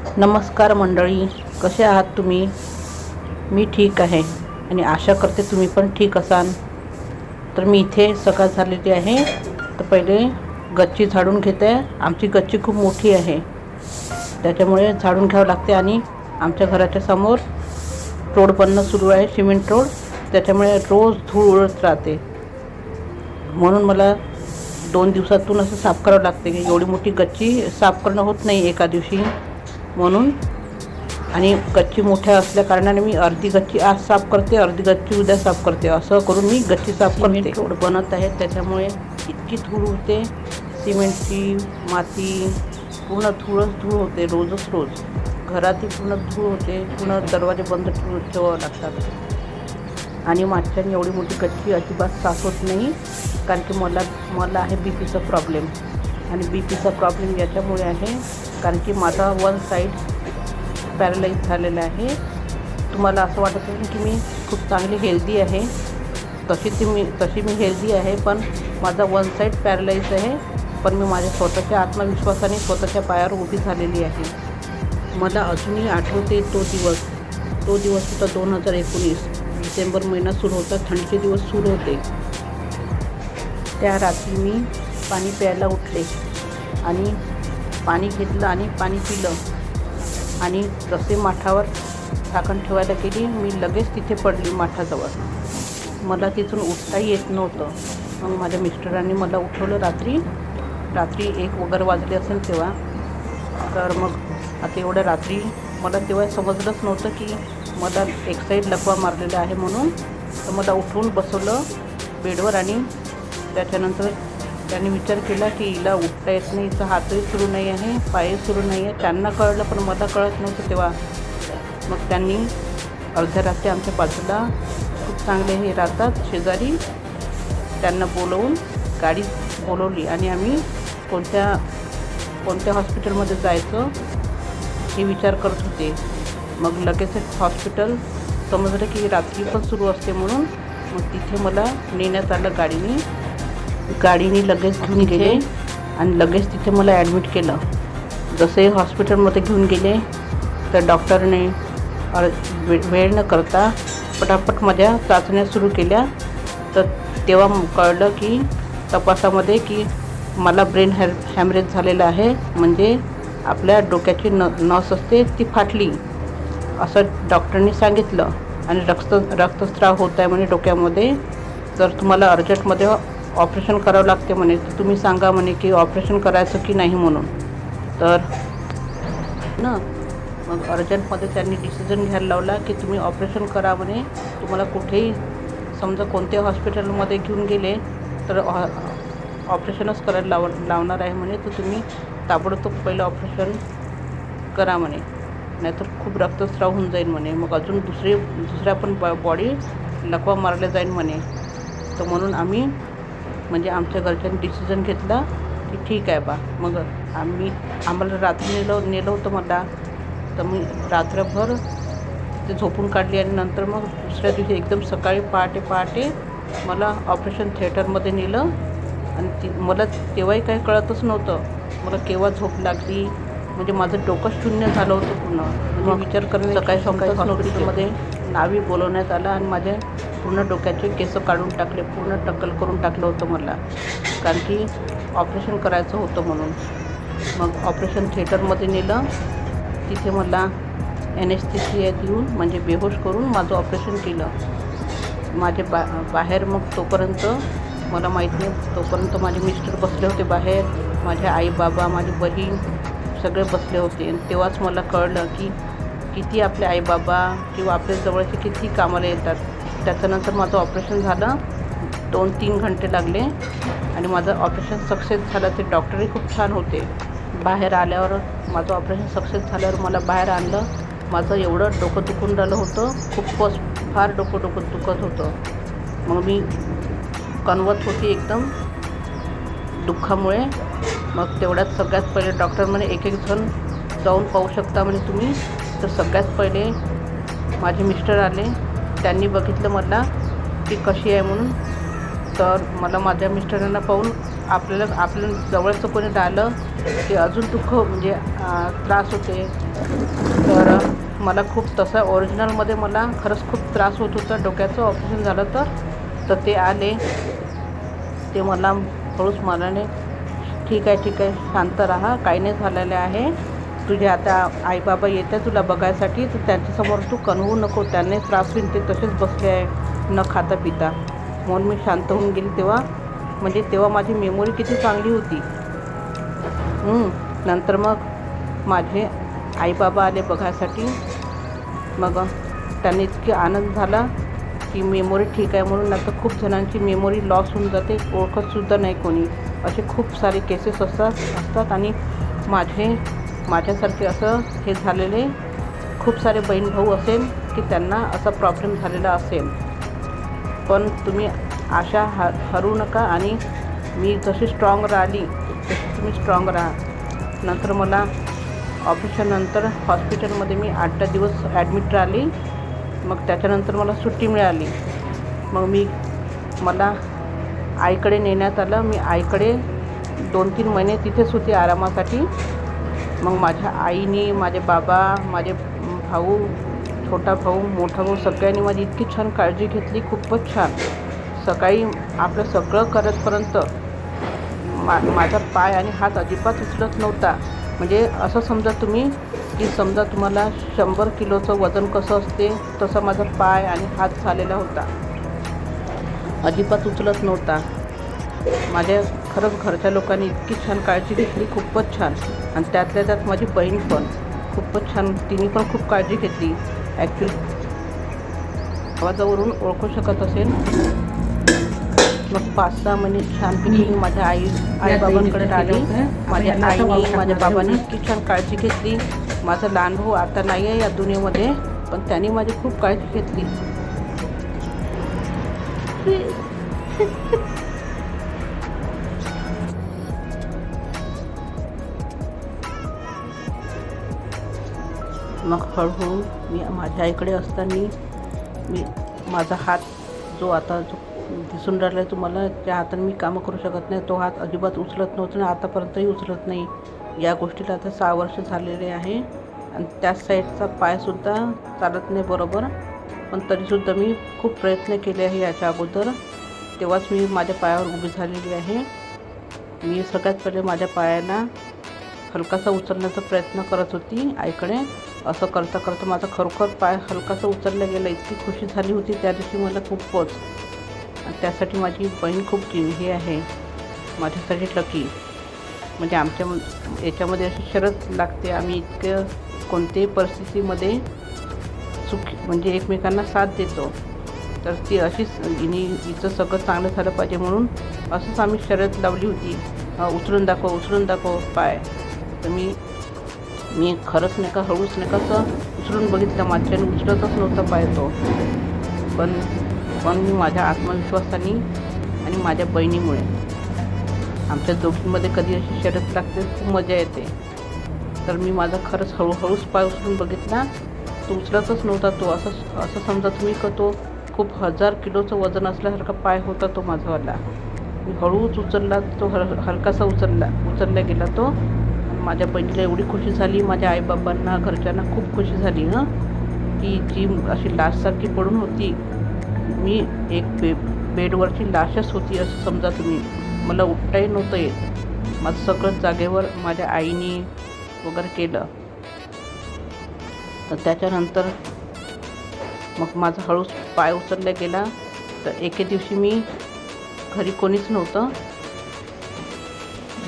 नमस्कार मंडळी कसे आहात तुम्ही? मी ठीक आहे आणि आशा करते तुम्ही पण ठीक असाल. तर मी इथे सकाळ झालेली आहे. तर पहिले गच्ची झाडून घेते. आमची गच्ची खूप मोठी आहे. त्याच्यामुळे झाडून घ्यावं लागते आणि आमच्या घराच्या समोर रोड बनणं सुरू आहे सिमेंट रोड. त्याच्यामुळे रोज धूळ उडत राहते. म्हणून मला दोन दिवसातून असं साफ करावं लागते. की एवढी मोठी गच्ची साफ करणं होत नाही एका दिवशी. म्हणून. आणि गच्ची मोठ्या असल्या कारणाने मी अर्धी गच्ची आज साफ करते अर्धी गच्ची उद्या साफ करते. असं करून मी गच्ची साफ करते. रोड बनत आहे त्याच्यामुळे इतकी धूळ होते. सिमेंटची माती पूर्ण धूळच धूळ होते रोजच रोज. घरातही पूर्ण धूळ होते पूर्ण दरवाजे बंद ठेव ठेवावं लागतात. आणि मागच्याने एवढी मोठी गच्ची अजिबात साफ होत नाही कारण की मला मला आहे बी पीचा प्रॉब्लेम आणि बी पीचा प्रॉब्लेम याच्यामुळे आहे. कारण की माझा वन साईड पॅरालाईज झालेला आहे. तुम्हाला असं वाटत असेल की मी खूप चांगली हेल्दी आहे. तशी ती मी तशी मी हेल्दी आहे पण माझा वन साईड पॅरालाईज आहे. पण मी माझ्या स्वतःच्या आत्मविश्वासाने स्वतःच्या पायावर उभी झालेली आहे. मला अजूनही आठवते तो दिवस. तो दिवस होता दोन हजार एकोणीस. डिसेंबर महिना सुरू होता थंडीचे दिवस सुरू होते. त्या रात्री मी पाणी प्यायला उठले. आणि पाणी घेतलं आणि पाणी पिलं. आणि तसे माठावर झाकण ठेवायला गेली. मी लगेच तिथे पडली माठाजवळ. मला तिथून उठताही येत नव्हतं. मग माझ्या मिस्टरांनी मला उठवलं रात्री. रात्री एक वगैरे वाजले असेल तेव्हा. तर मग आता एवढ्या रात्री मला तेव्हा समजलंच नव्हतं की मला एक साईड लकवा मारलेला आहे म्हणून. तर मला उठवून बसवलं बेडवर आणि त्याच्यानंतर त्यांनी विचार केला की हिला उठता येत नाही हिचा हातही सुरू नाही आहे पायही सुरू नाही आहे. त्यांना कळलं पण मला कळत नव्हतं तेव्हा. मग त्यांनी अर्ध्या रात्री आमच्या बाजूला खूप चांगले हे राहतात शेजारी. त्यांना बोलवून गाडी बोलवली आणि आम्ही कोणत्या कोणत्या हॉस्पिटलमध्ये जायचं हे विचार करत होते. मग लगेच हॉस्पिटल समजलं की रात्री पण सुरू असते म्हणून. मग तिथे मला नेण्यात आलं गाडीने. गाडीने लगेच घेऊन गेले आणि लगेच तिथे मला ॲडमिट केलं. जसे हॉस्पिटलमध्ये घेऊन गेले तर डॉक्टरने वेळ न करता पटापट माझ्या चाचण्या सुरू केल्या. तर तेव्हा कळलं की तपासामध्ये की मला ब्रेन हॅ हॅमरेज झालेलं आहे. म्हणजे आपल्या डोक्याची न नस असते ती फाटली. असं डॉक्टरनी सांगितलं. आणि रक्त रक्तस्राव होत आहे म्हणे डोक्यामध्ये. तर तुम्हाला अर्जंटमध्ये ऑपरेशन करावं लागते म्हणे. तर तुम्ही सांगा म्हणे की ऑपरेशन करायचं की नाही म्हणून. तर ना मग अर्जंटमध्ये त्यांनी डिसिजन घ्यायला लावला की तुम्ही ऑपरेशन करा म्हणे. तुम्हाला कुठेही समजा कोणत्या हॉस्पिटलमध्ये घेऊन गेले तर ऑपरेशनच करायला लाव लावणार आहे म्हणे. तर तुम्ही ताबडतोब पहिलं ऑपरेशन करा म्हणे. नाहीतर खूप रक्तस्राव होऊन जाईल म्हणे. मग अजून दुसरे दुसऱ्या पण बॉडी लकवा मारल्या जाईल म्हणे. तर म्हणून आम्ही म्हणजे आमच्या घरच्यांनी डिसिजन घेतला की ठीक आहे बा. मग आम्ही आम्हाला रात्री नेलं नेलं होतं मला. तर मी रात्रभर ते झोपून काढली आणि नंतर मग दुसऱ्या दिवशी एकदम सकाळी पहाटे पहाटे मला ऑपरेशन थिएटरमध्ये नेलं. आणि ती मला तेव्हाही काही कळतच नव्हतं. मला केव्हा झोप लागली? म्हणजे माझं डोकं शून्य झालं होतं पूर्ण. म्हणजे विचार करून सकाळी सकाळी हॉस्पिटलमध्ये नावी बोलवण्यात आलं आणि माझ्या पूर्ण डोक्याचे केस काढून टाकले पूर्ण टक्कल करून टाकलं होतं मला. कारण की ऑपरेशन करायचं होतं म्हणून. मग ऑपरेशन थिएटरमध्ये नेलं. तिथे मला ॲनेस्थेसिया देऊन म्हणजे बेहोश करून माझं ऑपरेशन केलं. माझे बा बाहेर मग तोपर्यंत मला माहीत नाही तोपर्यंत माझे मिस्टर बसले होते बाहेर. माझे आई बाबा माझी बहीण सगळे बसले होते. तेव्हाच मला कळलं की किती आपले आईबाबा किंवा आपल्या जवळचे किती कामाला येतात. त्याच्यानंतर माझं ऑपरेशन झालं. दोन तीन घंटे लागले. आणि माझं ऑपरेशन सक्सेस झालं. ते डॉक्टरही खूप छान होते. बाहेर आल्यावर माझं ऑपरेशन सक्सेस झाल्यावर मला बाहेर आणलं. माझं एवढं डोकं दुखून राहिलं होतं. खूपच फार डोकं डोकं दुखत होतं. मग मी कणवत होती एकदम दुःखामुळे. मग तेवढ्यात सगळ्यात पहिले डॉक्टर म्हणे एक एक जण जाऊन पाहू शकता म्हणजे तुम्ही. तर सगळ्यात पहिले माझे मिस्टर आले. त्यांनी बघितलं मला की कशी आहे म्हणून. तर मला माझ्या मिस्टरांना पाहून आपल्याला आपल्या जवळचं कोणी राहिलं की अजून दुःख म्हणजे त्रास होते. तर मला खूप तसं ओरिजिनलमध्ये मला खरंच खूप त्रास होत होता. डोक्याचं ऑपरेशन झालं तर तर ते आले. ते मला हळूच मनाने ठीक आहे ठीक आहे शांत राहा. काही नाही झालेलं आहे. तुझे आता आई बाबा येते तुला बघायसाठी तर त्यांच्यासमोर तू कणवू नको. त्यांना त्रास होईल ते तसेच बसले आहे न खाता पिता. म्हणून मी शांत होऊन गेली तेव्हा म्हणजे तेव्हा माझी मेमोरी किती चांगली होती. नंतर मग माझे आईबाबा आले बघायसाठी. मग त्यांनी इतकी आनंद झाला की मेमोरी ठीक आहे म्हणून आता खूप जणांची मेमोरी लॉस होऊन जाते ओळखतसुद्धा नाही कोणी. असे खूप सारे केसेस असतात असतात आणि माझे माझ्यासारखे असं हे झालेले खूप सारे बहीण भाऊ असेल की त्यांना असा प्रॉब्लेम झालेला असेल. पण तुम्ही आशा ह हरू नका आणि मी जशी स्ट्रॉंग राहिली तशी तुम्ही स्ट्रॉंग राहा. नंतर मला ऑपरेशननंतर हॉस्पिटलमध्ये मी आठ दहा दिवस ॲडमिट राहिली. मग त्याच्यानंतर मला सुट्टी मिळाली. मग मी मला आईकडे नेण्यात आलं. मी आईकडे दोन तीन महिने तिथेच होते आरामासाठी. मग माझ्या आईने माझे बाबा माझे भाऊ छोटा भाऊ मोठा भाऊ सगळ्यांनी माझी इतकी छान काळजी घेतली खूपच छान. सकाळी आपलं सगळं करतपर्यंत मा माझा पाय आणि हात अजिबात उचलत नव्हता. म्हणजे असं समजा तुम्ही की समजा तुम्हाला शंभर किलोचं वजन कसं असते तसा माझा पाय आणि हात झालेला होता. अजिबात उचलत नव्हता. माझ्या खरंच घरच्या लोकांनी इतकी छान काळजी घेतली खूपच छान. आणि त्यातल्या त्यात माझी बहीण पण. खूपच छान. तिने पण खूप काळजी घेतली. ॲक्च्युली आवाजावरून ओळखू शकत असेल. मग पाच सहा महिने छानपैकी माझ्या आई आई बाबांकडे राहिली. माझ्या आईने माझ्या बाबांनी इतकी छान काळजी घेतली. माझा लहान भाऊ आता नाही आहे या दुनियेमध्ये पण त्यांनी माझी खूप काळजी घेतली. मग हळूहळू मी माझ्या आईकडे असताना मी माझा हात जो आता जो दिसून राहिला आहे तुम्हाला त्या हाताने मी कामं करू शकत नाही. तो हात अजिबात उचलत नव्हता आणि आतापर्यंतही उचलत नाही. या गोष्टीला आता सहा वर्ष झालेले आहे. आणि त्याच साईडचा पायसुद्धा चालत नाही बरोबर. पण तरीसुद्धा मी खूप प्रयत्न केले आहे याच्या अगोदर. तेव्हाच मी माझ्या पायावर उभी झालेली आहे. मी सगळ्यात पहिले माझ्या पायाला हलकासा उचलण्याचा प्रयत्न करत होती आईकडे. असं करता करता माझा खरोखर पाय हलकासा उचलला गेला. इतकी खुशी झाली होती त्या दिवशी मला खूपच. त्यासाठी माझी बहीण खूप जी हे आहे. माझ्यासाठी लकी म्हणजे आमच्या याच्यामध्ये अशी शरत लागते. आम्ही इतकं कोणत्याही परिस्थितीमध्ये सुखी म्हणजे एकमेकांना साथ देतो. तर ती अशीच हिनी हिचं सगळं चांगलं झालं पाहिजे म्हणून असंच आम्ही शरद लावली होती. उचलून दाखव उचलून दाखव पाय. तर मी मी खरंच नाही का हळूच नाही का असं उचलून बघितलं माझ्याने उचलतच नव्हता पाय तो पण पण मी माझ्या आत्मविश्वासाने आणि माझ्या बहिणीमुळे आमच्या दोघींमध्ये कधी अशी शर्यत लागते खूप मजा येते. तर मी माझा खरंच हळूहळूच पाय उचलून बघितला. तो उचलतच नव्हता तो असं असं समजा तुम्ही का तो खूप हजार किलोचं वजन असल्यासारखा पाय होता तो माझावाला मी हळूच उचलला तो हल हलकासा उचलला उचलला गेला तो. माझ्या बहिणीला एवढी खुशी झाली माझ्या आईबाबांना घरच्यांना खूप खुशी झाली हं. की जी अशी लाशसारखी पडून होती. मी एक बे बेडवरची लाशच होती असं समजा तुम्ही मला उठताही नव्हतं येत माझं सगळं जागेवर माझ्या आईने वगैरे केलं. तर त्याच्यानंतर मग माझा हळूच पाय उचलला गेला. तर एके दिवशी मी घरी कोणीच नव्हतं.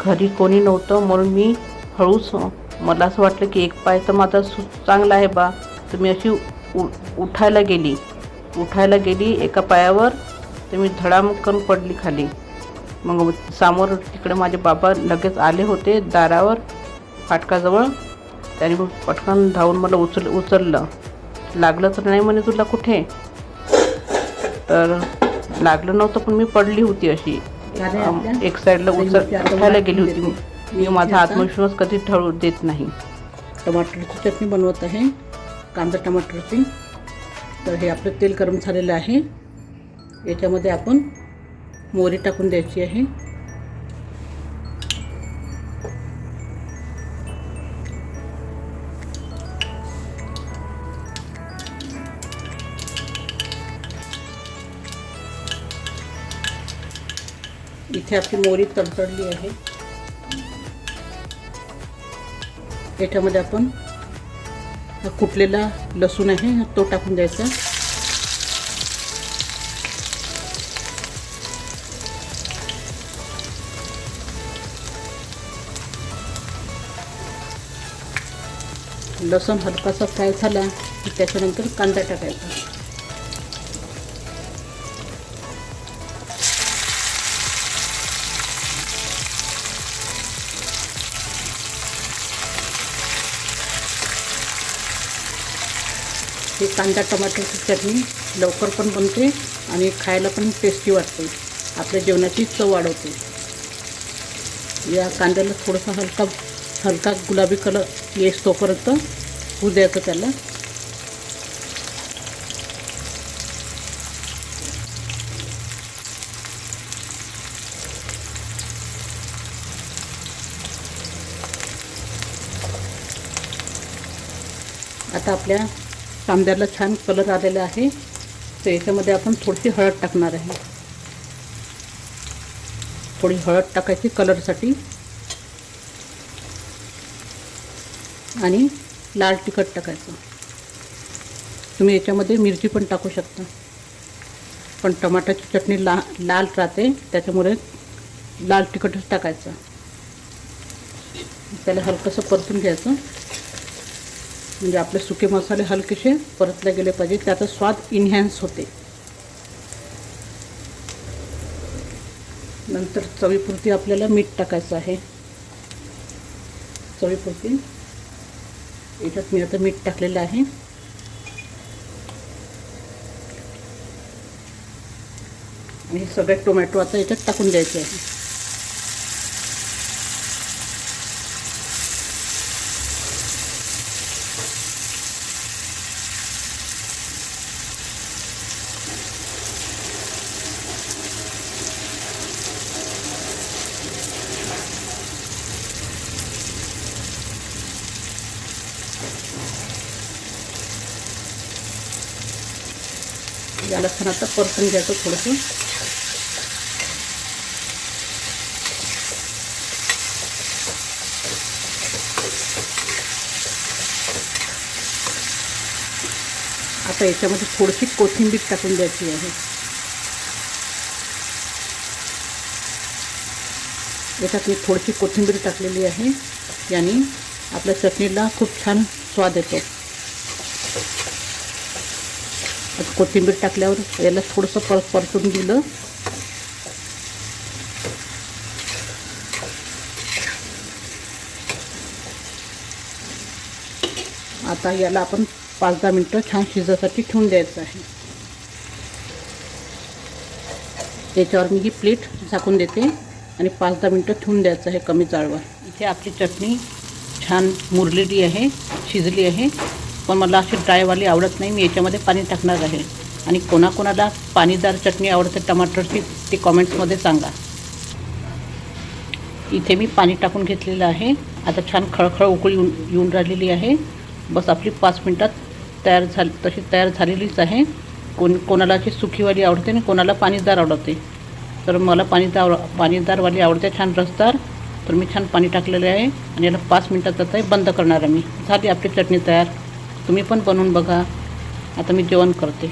घरी कोणी नव्हतं म्हणून मी हळूच मला असं वाटलं की एक पाय तर माझा सु चांगला आहे बा. तर मी अशी उ उठायला गेली. उठायला गेली एका पायावर तर मी धडामकन पडली खाली. मग समोर तिकडे माझे बाबा लगेच आले होते दारावर फाटकाजवळ. त्याने मग पटकन धावून मला उचल उचललं. लागलं तर नाही म्हणे तुला कुठे? तर लागलं नव्हतं पण मी पडली होती अशी. एक साईडला उचल उठायला गेली होती मी. मी माझा आत्मविश्वास कधी ठरू देत नाही. टमाटरची चटणी बनवत आहे. कांदा टमाटरची. तर हे आपलं तेल गरम झालेलं आहे. याच्यामध्ये आपण मोहरी टाकून द्यायची आहे. इथे आपली मोरी तडतडली आहे. याच्यामध्ये आपण हा कुटलेला लसूण आहे तो टाकून द्यायचा. लसूण हलकासा फ्राय झाला की त्याच्यानंतर कांदा टाकायचा. ही कांदा टमाटरची चटणी लवकर पण बनते आणि खायला पण टेस्टी वाटते. आपल्या जेवणाची चव वाढवते. या कांद्याला थोडासा हलका हलका गुलाबी कलर येस तोपर्यंत होऊ द्यायचं त्याला. आता आपल्या कांद्याला छान कलर आलेला आहे. तर याच्यामध्ये आपण थोडीशी हळद टाकणार आहे. थोडी हळद टाकायची कलरसाठी. आणि लाल तिखट टाकायचं. तुम्ही याच्यामध्ये मिरची पण टाकू शकता. पण टमाटाची चटणी ला लाल राहते. त्याच्यामुळे लाल तिखटच टाकायचं. त्याला हलकंसं परतून घ्यायचं. म्हणजे आपले सुके मसाले हलकेसे परतले गेले पाहिजे. त्याचा स्वाद इन्हॅन्स होते. नंतर चवीपुरती आपल्याला मीठ टाकायचं आहे. चवीपुरती. याच्यात मी आता मीठ टाकलेलं आहे. आणि सगळे टोमॅटो आता याच्यात टाकून द्यायचे आहे. याला छान आता परतून घ्यायचं थोडंसं. आता याच्यामध्ये थोडीशी कोथिंबीर टाकून द्यायची आहे. याच्यात मी थोडीशी कोथिंबीर टाकलेली आहे. याने आपल्या चटणीला खूप छान स्वाद येतो. आता कोथिंबीर टाकल्यावर याला थोडंसं पर परतून दिलं. आता याला आपण पाच दहा मिनटं छान शिजासाठी ठेवून द्यायचं आहे. त्याच्यावर मी ही प्लेट झाकून देते आणि पाच दहा मिनटं ठेवून द्यायचं आहे कमी जाळवर. इथे आपली चटणी छान मुरलेली आहे शिजली आहे. पण मला अशी ड्रायवाली आवडत नाही. मी याच्यामध्ये पाणी टाकणार आहे. आणि कोणाकोणाला पाणीदार चटणी आवडते टमाटरची ते कॉमेंट्समध्ये सांगा. इथे मी पाणी टाकून घेतलेलं आहे. आता छान खळखळ उकळी येऊन येऊन राहिलेली आहे. बस आपली पाच मिनटात तयार झाली तशी तयार झालेलीच आहे. कोण कोणाला अशी सुखीवाली आवडते आणि कोणाला पाणीदार आवडते. तर मला पाणीदार पाणीदारवाली आवडते छान रसदार. तर मी छान पाणी टाकलेले आहे. आणि याला पाच मिनटात आता बंद करणार आहे मी. झाली आपली चटणी तयार. तुम्ही पण बनवून बघा. आता मी जेवण करते.